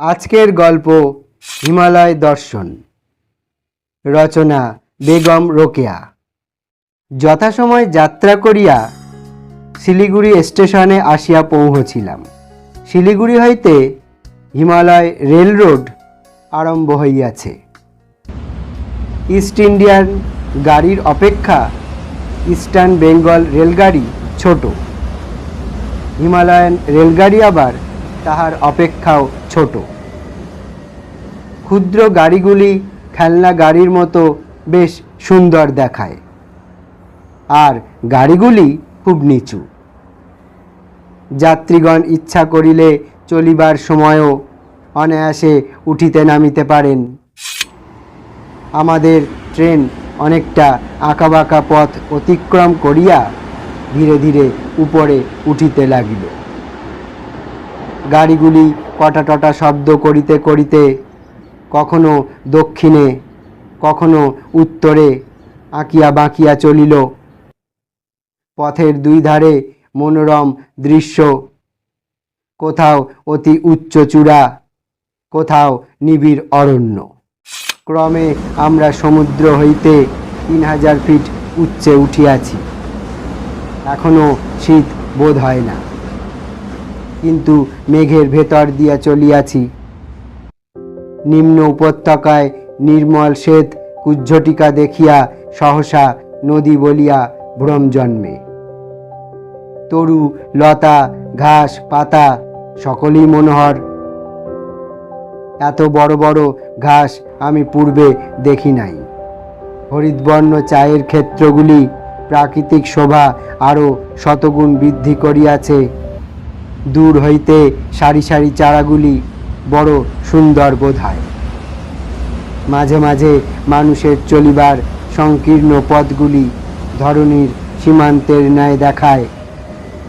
আজকের গল্প হিমালয় দর্শন। রচনা বেগম রোকেয়া। যথাসময় যাত্রা করিয়া শিলিগুড়ি স্টেশনে আসিয়া পৌঁছিলাম শিলিগুড়ি হইতে হিমালয় রেল রোড আরম্ভ হইয়াছে। ইস্ট ইন্ডিয়ান গাড়ির অপেক্ষা ইস্টার্ন বেঙ্গল রেলগাড়ি ছোট। হিমালয়ান রেলগাড়ি আবার তাহার অপেক্ষাও ছোট। ক্ষুদ্র গাড়িগুলি খেলনা গাড়ির মতো বেশ সুন্দর দেখায়। আর গাড়িগুলি খুব নিচু। যাত্রীগণ ইচ্ছা করিলে চলিবার সময়ও অনায়াসে উঠিতে নামিতে পারেন। আমাদের ট্রেন অনেকটা আঁকাবাঁকা পথ অতিক্রম করিয়া ধীরে ধীরে উপরে উঠিতে লাগিল। গাড়িগুলি কটা টটা শব্দ করিতে করিতে, কখনো দক্ষিণে, কখনো উত্তরে আঁকিয়া বাঁকিয়া চলিল। পথের দুই ধারে মনোরম দৃশ্য, কোথাও অতি উচ্চ চূড়া, কোথাও নিবিড় অরণ্য। ক্রমে আমরা সমুদ্র হইতে তিন হাজার ফিট উচ্চে উঠিয়াছি। এখনও শীত বোধ হয় না। কিন্তু মেঘের ভেতর দিয়া চলিয়াছি। নিম্ন উপত্যকায় নির্মল শ্বেত কুজ্ঝটিকা দেখিয়া সহসা নদী বলিয়া ভ্রম জন্মে। তরু, লতা, ঘাস, পাতা, সকলেই মনোহর। এত বড় বড় ঘাস আমি পূর্বে দেখি নাই। হরিতবর্ণ চায়ের ক্ষেত্রগুলি প্রাকৃতিক শোভা আরও শতগুণ বৃদ্ধি করিয়াছে। দূর হইতে সারি সারি চারাগুলি বড় সুন্দর বোধ হয়। মাঝে মাঝে মানুষের চলিবার সংকীর্ণ পথগুলি ধরনীর সীমান্তের ন্যায় দেখায়।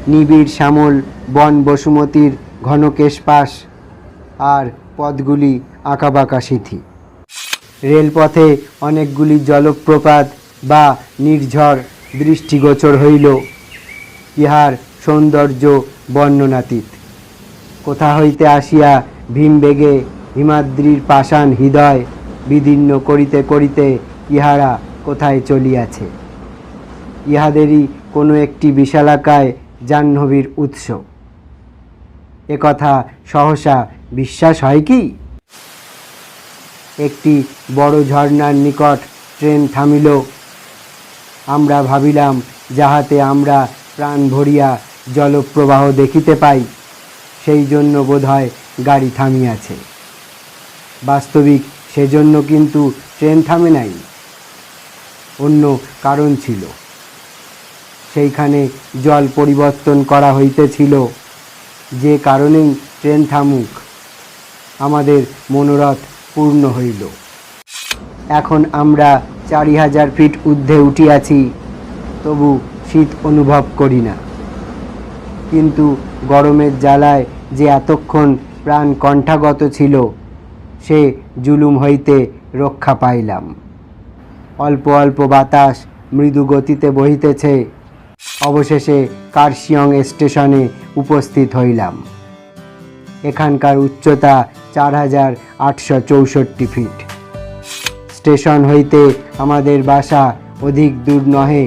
নিবিড় শ্যামল বন বসুমতির ঘনকেশ পাশ আর পথগুলি আঁকাবাঁকা সিথি রেলপথে অনেকগুলি জলপ্রপাত বা নির্ঝর দৃষ্টিগোচর হইল। ইহার সৌন্দর্য বর্ণনাতীত। কোথা হইতে আসিয়া ভীমবেগে হিমাদ্রির পাষাণ হৃদয় বিদীর্ণ করিতে করিতে ইহারা কোথায় চলিয়াছে? ইহাদেরই কোনো একটি বিশালাকায় জাহ্নবীর উৎস। একথা সহসা বিশ্বাস হয় কি? একটি বড় ঝর্ণার নিকট ট্রেন থামিল। আমরা ভাবিলাম, যাহাতে আমরা প্রাণ ভরিয়া জলপ্রবাহ দেখিতে পাই, সেই জন্য বোধহয় গাড়ি থামিয়াছে। বাস্তবিক সেজন্য কিন্তু ট্রেন থামে নাই, অন্য কারণ ছিল। সেইখানে জল পরিবর্তন করা হইতেছিল, যে কারণেই ট্রেন থামুক, আমাদের মনোরথ পূর্ণ হইল। এখন আমরা চারি হাজার ফিট ঊর্ধ্বে উঠিয়াছি, তবু শীত অনুভব করি না। কিন্তু গরমের জ্বালায় যে এতক্ষণ প্রাণ কণ্ঠাগত ছিল, সে জুলুম হইতে রক্ষা পাইলাম। অল্প অল্প বাতাস মৃদু গতিতে বহিতেছে। অবশেষে কার্শিয়ং স্টেশনে উপস্থিত হইলাম। এখানকার উচ্চতা চার হাজার আটশো চৌষট্টি ফিট। স্টেশন হইতে আমাদের বাসা অধিক দূর নহে।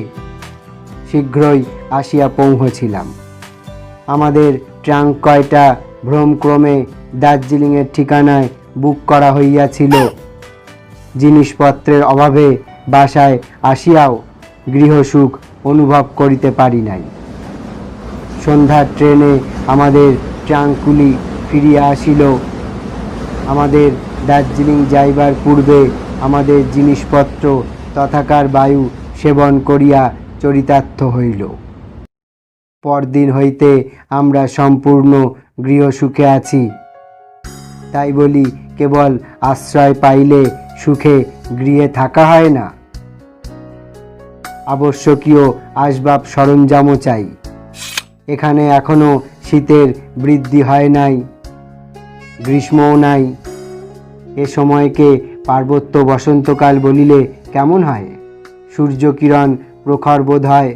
শীঘ্রই আসিয়া পৌঁছেছিলাম। আমাদের ট্রাঙ্ক কয়টা? ভ্রমক্রমে দার্জিলিংয়ের ঠিকানায় বুক করা হইয়াছিল। জিনিসপত্রের অভাবে বাসায় আসিয়াও গৃহসুখ অনুভব করিতে পারি নাই। সন্ধ্যার ট্রেনে আমাদের ট্রাঙ্কগুলি ফিরিয়া আসিল। আমাদের দার্জিলিং যাইবার পূর্বে আমাদের জিনিসপত্র, তথাকার বায়ু সেবন করিয়া চরিতার্থ হইল। পরদিন হইতে আমরা সম্পূর্ণ গৃহসুখে আছি। তাই বলি, কেবল আশ্রয় পাইলে সুখে গৃহে থাকা হয় না। আবশ্যকীয় আসবাব সরঞ্জামও চাই। এখানে এখনও শীতের বৃদ্ধি হয় নাই, গ্রীষ্মও নাই। এ সময়কে পার্বত্য বসন্তকাল বলিলে কেমন হয়? সূর্যকিরণ প্রখর বোধ হয়।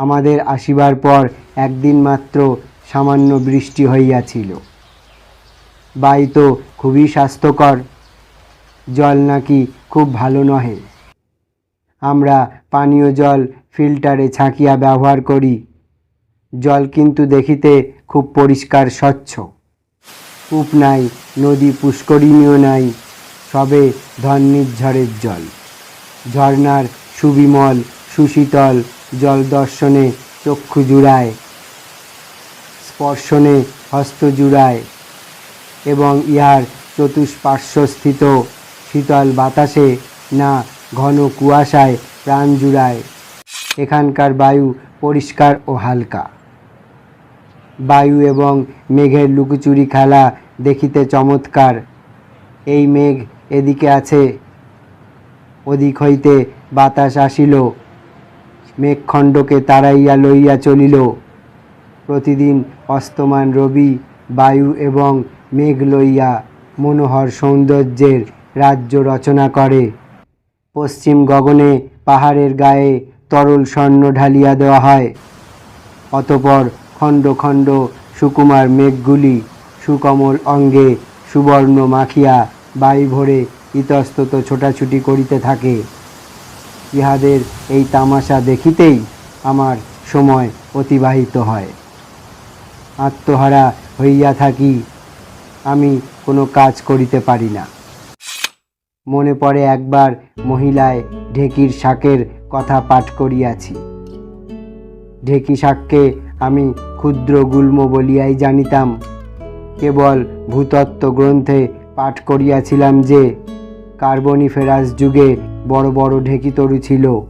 আমাদের আসিবার পর একদিন মাত্র সামান্য বৃষ্টি হইয়াছিল। বাই তো খুবই স্বাস্থ্যকর, জল নাকি খুব ভালো নহে। আমরা পানীয় জল ফিল্টারে ছাঁকিয়া ব্যবহার করি। জল কিন্তু দেখিতে খুব পরিষ্কার স্বচ্ছ। কূপ নাই, নদী পুষ্করিণীয় নাই, সবে ধন্নিঝড়ের জল। ঝর্ণার সুবিমল, সুশীতল জল দর্শনে চক্ষু জুড়ায়, স্পর্শনে হস্ত জুড়ায় এবং ইহার চতুষ্পার্শ্বস্থিত শীতল বাতাসে না ঘন কুয়াশায় প্রাণ জুড়ায়। এখানকার বায়ু পরিষ্কার ও হালকা। বায়ু এবং মেঘের লুকোচুরি খেলা দেখিতে চমৎকার। এই মেঘ এদিকে আছে, ওদিক হইতে বাতাস আসিল। মেঘখণ্ডকে তাড়াইয়া লইয়া চলিল। প্রতিদিন অস্তমান রবি, বায়ু এবং মেঘ লইয়া মনোহর সৌন্দর্যের রাজ্য রচনা করে। পশ্চিম গগনে পাহাড়ের গায়ে তরল স্বর্ণ ঢালিয়া দেওয়া হয়। অতপর খণ্ড খণ্ড সুকুমার মেঘগুলি সুকমল অঙ্গে সুবর্ণ মাখিয়া বায়ু ভরে ইতস্তত ছোটাছুটি করিতে থাকে। ইহাদের এই তামাশা দেখিতেই আমার সময় অতিবাহিত হয়। আত্মহারা হইয়া থাকি, আমি কোনো কাজ করিতে পারি না। মনে পড়ে একবার মহিলায় ঢেকির শাকের কথা পাঠ করিয়াছি। ঢেকি শাককে আমি ক্ষুদ্র গুল্ম বলিয়াই জানিতাম। কেবল ভূতত্ত্ব গ্রন্থে পাঠ করিয়াছিলাম যে কার্বনিফেরাস যুগে বড় বড় ঢেকিতরু ছিল।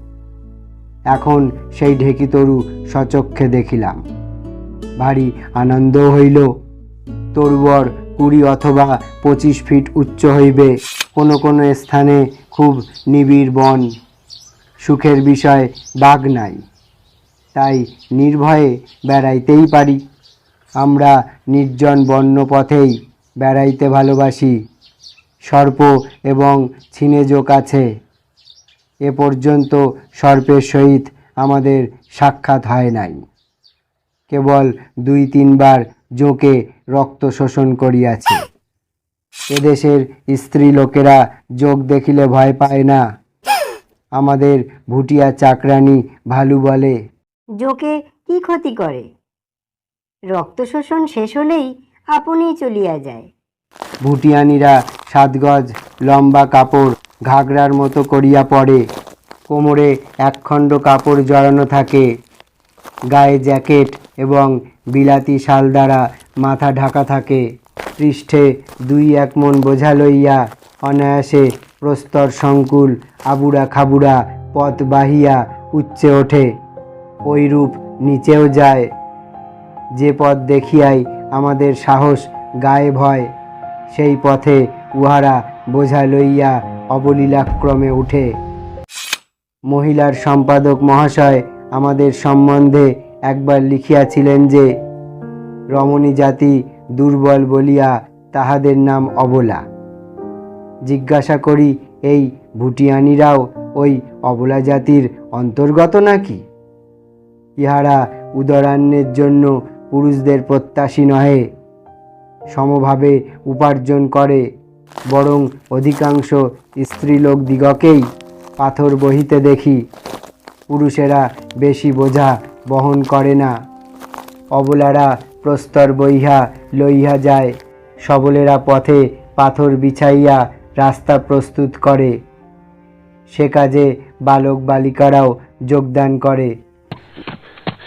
এখন সেই ঢেকিতরু সচক্ষে দেখিলাম। ভারী আনন্দ হইল। তরুবর কুড়ি অথবা পঁচিশ ফিট উচ্চ হইবে, কোনো কোনো স্থানে খুব নিবিড় বন। সুখের বিষয় বাঘ নাই। তাই নির্ভয়ে বেড়াইতেই পারি। আমরা নির্জন বন্য পথেই বেড়াইতে ভালোবাসি। সর্প এবং ছিনেজোক আছে এ পর্যন্ত সর্পের সহিত আমাদের সাক্ষাৎ হয় নাই। কেবল দুই তিনবার জোঁকে রক্ত শোষণ করিয়াছে। এদেশের স্ত্রী লোকেরা যোগ দেখিলে ভয় পায় না। আমাদের ভুটিয়া চাকরানি ভালু বলে, জোকে কি ক্ষতি করে? রক্ত শোষণ শেষ হলেই আপনিই চলিয়া যায়। ভুটিয়ানিরা সাত গজ লম্বা কাপড় ঘাগরার মতো করিয়া পরে কোমরে একখণ্ড কাপড় জড়ানো থাকে। গায়ে জ্যাকেট এবং বিলাতি শাল দ্বারা মাথা ঢাকা থাকে। পৃষ্ঠে দুই এক মন বোঝা লইয়া অনায়াসে প্রস্তর সংকুল আবুড়া খাবুড়া পথ বাহিয়া উচ্চে ওঠে। ওইরূপ নিচেও যায়। যে পথ দেখিয়াই আমাদের সাহস, গায়ে ভয় সেই পথে উহারা বোঝা লইয়া অবলীলাক্রমে উঠে। মহিলার সম্পাদক মহাশয় আমাদের সম্বন্ধে একবার লিখিয়াছিলেন যে, রমণী জাতি দুর্বল বলিয়া তাহাদের নাম অবলা। জিজ্ঞাসা করি, এই ভুটিয়ানিরাও ওই অবলা জাতির অন্তর্গত নাকি? ইহারা উদরান্নের জন্য পুরুষদের প্রত্যাশী নহে। সমভাবে উপার্জন করে, বরং অধিকাংশ স্ত্রীলোক দিগকেই পাথর বহিতে দেখি। পুরুষেরা বেশি বোঝা বহন করে না। অবলারা প্রস্তর বইহা লইহা যায়। সবলেরা পথে পাথর বিছাইয়া রাস্তা প্রস্তুত করে। সে কাজে বালক বালিকারাও যোগদান করে।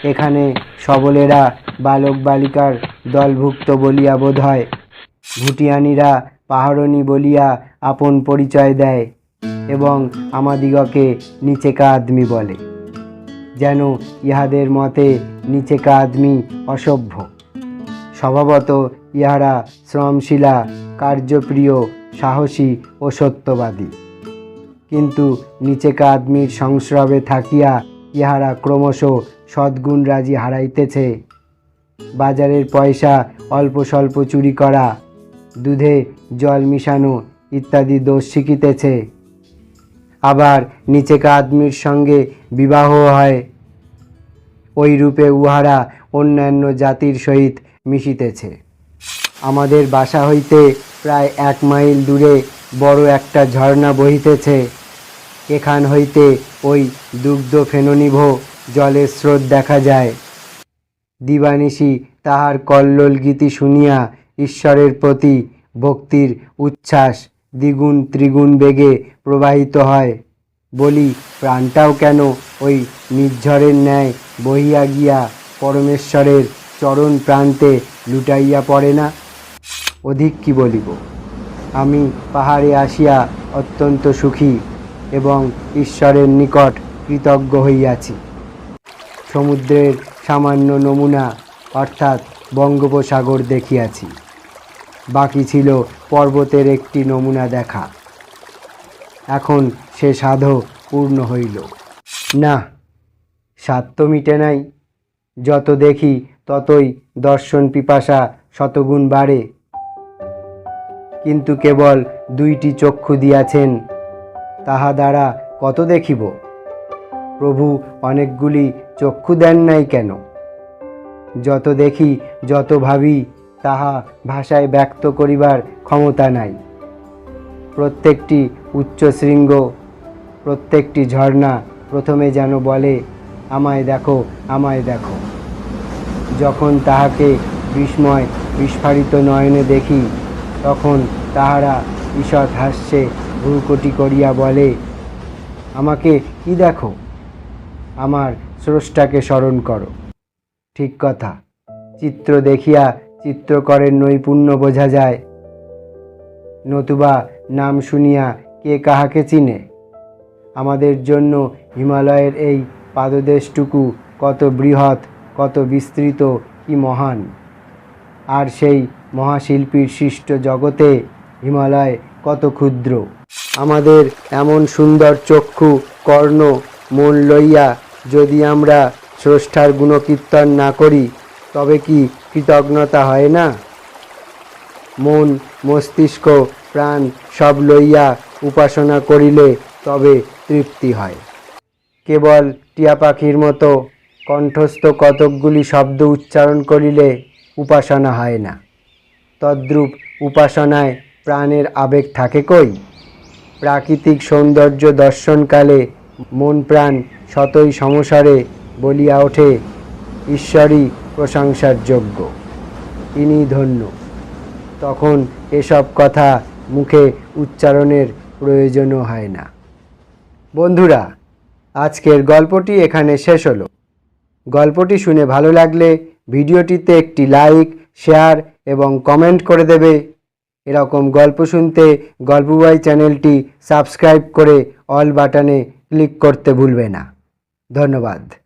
এখানে সবলেরা বালক বালিকার দলভুক্ত বলিয়া বোধ হয় ভুটিয়ানিরা পাহাড়নি বলিয়া আপন পরিচয় দেয় এবং আমাদিগকে নিচেকা আদমি বলে, যেন ইহাদের মতে নিচেকা আদমি অসভ্য। স্বভাবত ইহারা শ্রমশীলা, কার্যপ্রিয়, সাহসী ও সত্যবাদী। কিন্তু নিচেকা আদমির সংস্রবে থাকিয়া ইহারা ক্রমশ সদ্গুণরাজি হারাইতেছে। বাজারের পয়সা অল্প স্বল্প চুরি করা, দুধে জল মিশানো ইত্যাদি দোষ শিখিতেছে। আবার নিচেকা আদমির সঙ্গে বিবাহ হয়। ওই রূপে উহারা অন্যান্য জাতির সহিত মিশিতেছে। আমাদের বাসা হইতে প্রায় এক মাইল দূরে বড় একটা ঝর্ণা বহিতেছে। এখান হইতে ওই দুগ্ধ ফেননিভ জলের স্রোত দেখা যায়। দিবানিশি তাহার কল্লোল গীতি শুনিয়া ঈশ্বরের প্রতি ভক্তির উচ্ছ্বাস দ্বিগুণ ত্রিগুণ বেগে প্রবাহিত হয়। বলি, প্রাণটাও কেন ওই নির্ঝরের ন্যায় বহিয়া গিয়া পরমেশ্বরের চরণ প্রান্তে লুটাইয়া পড়ে না? অধিক কি বলিব? আমি পাহাড়ে আসিয়া অত্যন্ত সুখী এবং ঈশ্বরের নিকট কৃতজ্ঞ হইয়াছি। সমুদ্রের সামান্য নমুনা, অর্থাৎ বঙ্গোপসাগর দেখিয়াছি। বাকি ছিল পর্বতের একটি নমুনা দেখা। এখন সে সাধও পূর্ণ হইল। না, স্বাদ তো মিটে নাই। যত দেখি ততই দর্শন পিপাসা শতগুণ বাড়ে। কিন্তু কেবল দুইটি চক্ষু দিয়াছেন, তাহা দ্বারা কত দেখিব? প্রভু অনেকগুলি চক্ষু দেন নাই কেন? যত দেখি, যত ভাবি, তাহা ভাষায় ব্যক্ত করিবার ক্ষমতা নাই। প্রত্যেকটি উচ্চশৃঙ্গ প্রত্যেকটি ঝর্ণা প্রথমে যেন বলে, আমায় দেখো আমায় দেখো। যখন তাহাকে বিস্ময়, বিস্ফারিত নয়নে দেখি, তখন তাহারা ঈষৎ হাস্যে ভ্রুকটি করিয়া বলে, আমাকে কি দেখো? আমার স্রষ্টাকে স্মরণ করো। ঠিক কথা। চিত্র দেখিয়া চিত্রকরের নৈপুণ্য বোঝা যায়। নতুবা নাম শুনিয়া কে কাহাকে চিনে? আমাদের জন্য হিমালয়ের এই পাদদেশটুকু কত বৃহৎ, কত বিস্তৃত, কি মহান। আর সেই মহাশিল্পীর সৃষ্ট জগতে হিমালয় কত ক্ষুদ্র। আমাদের এমন সুন্দর চক্ষু, কর্ণ, মন লইয়া যদি আমরা স্রষ্টার গুণকীর্তন না করি, তবে কি কৃতজ্ঞতা হয় না? মন, মস্তিষ্ক, প্রাণ সব লইয়া উপাসনা করিলে তবে তৃপ্তি হয়। কেবল টিয়া পাখির মতো কণ্ঠস্থ কতকগুলি শব্দ উচ্চারণ করিলে উপাসনা হয় না। তদ্রূপ উপাসনায় প্রাণের আবেগ থাকে কই? প্রাকৃতিক সৌন্দর্য দর্শনকালে মন প্রাণ শতই সমসারে বলিয়া ওঠে, ঈশ্বরই প্রশংসার যোগ্য। তিনি ধন্য। তখন এসব কথা মুখে উচ্চারণের প্রয়োজনও হয় না। বন্ধুরা, আজকের গল্পটি এখানে শেষ হলো। গল্পটি শুনে ভালো লাগলে ভিডিওটিতে একটি লাইক, শেয়ার এবং কমেন্ট করে দেবে। এরকম গল্প শুনতে গল্পবাই চ্যানেলটি সাবস্ক্রাইব করে অল বাটনে ক্লিক করতে ভুলবে না। ধন্যবাদ।